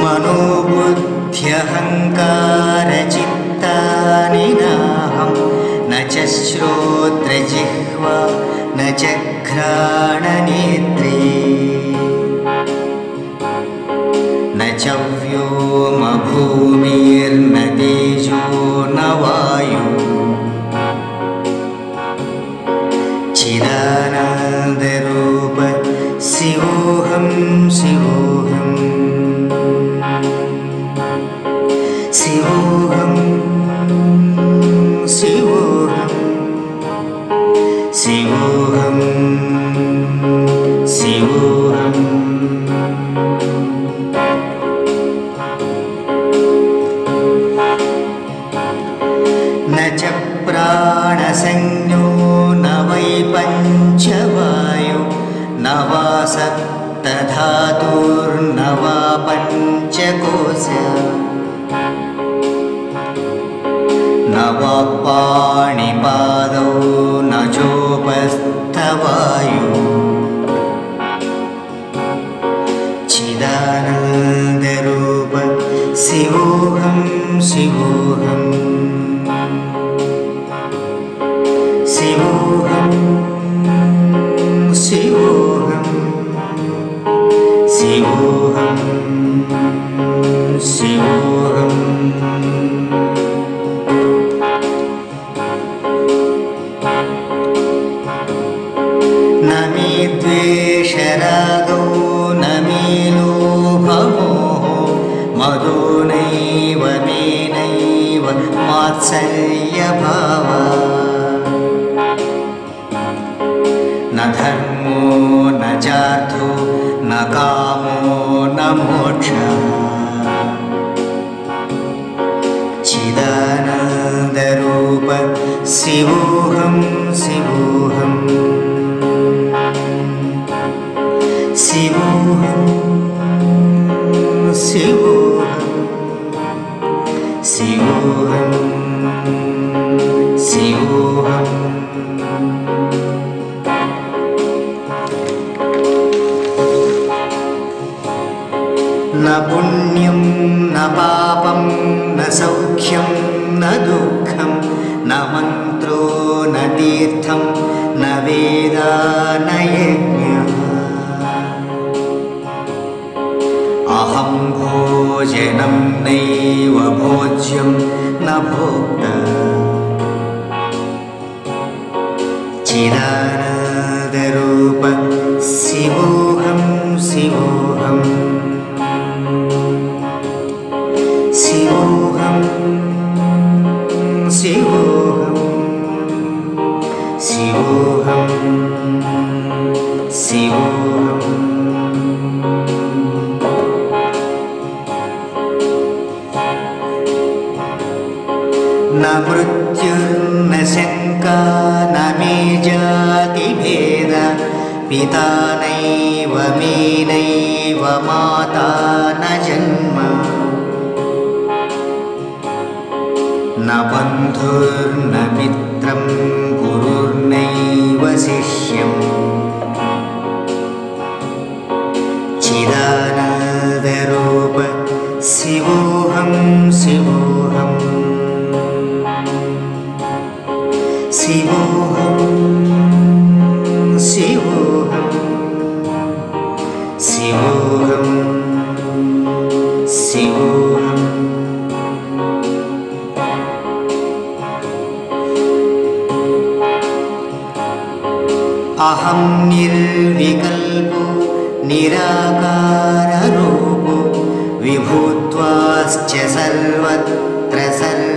मनोबुद्ध्यहङ्कारचित्तानि नाहं। न च श्रोत्रजिह्वा न च घ्राणनेत्रे। न च व्योमभूमिर्न तेजो न वायु। शिवोऽहम् శివోహం శివోహం నచ ప్రాణసంజ్ఞో న వై పంచవాయు న వా సప్తధాతుర్న వా పంచకోశ शिवोऽहं शिवोऽहम् शिवोऽहं शिवोऽहं शिवोऽहं शिवोऽहम् न मे द्वेषरागौ न मे लोभमोहो मदो नैव मे नैव मात्सर्यभावा न धर्मो न चार्थो न कामो न मोक्षः चिदानन्दरूप शिवोऽहं शिवोऽहम् शिवोऽहं शिवोऽहं സൗഖ്യം ന ദുഃഖം ന മന്ത്രോ ന തീർത്ഥം ന വേദാനയജ്ഞ. അഹം ഭോജനം നൈവ ഭോജ്യം ന ഭോക്ത. ചിരാന मृत्युर्न शङ्का न मे जातिभेद पिता नैव मे नैव माता न जन्म। न बन्धुर्न मित्रं गुरुर्नैव शिष्यम् శివోహం శివోహం శివోహం శివోహం అహం నిర్వికల్పో నిరాకారూపో విభూత్వాశ్చ సర్వత్ర సర్వ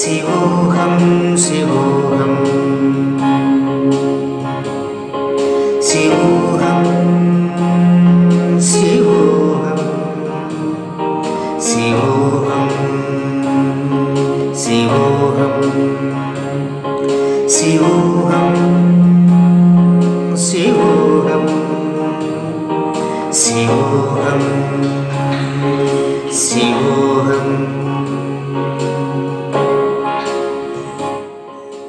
ശിവോഹം ശിവോഹം ശിവോഹം ശിവോഹം ശിവോഹം ശിവോഹം ശിവോഹം ശിവോഹം ശിവോഹം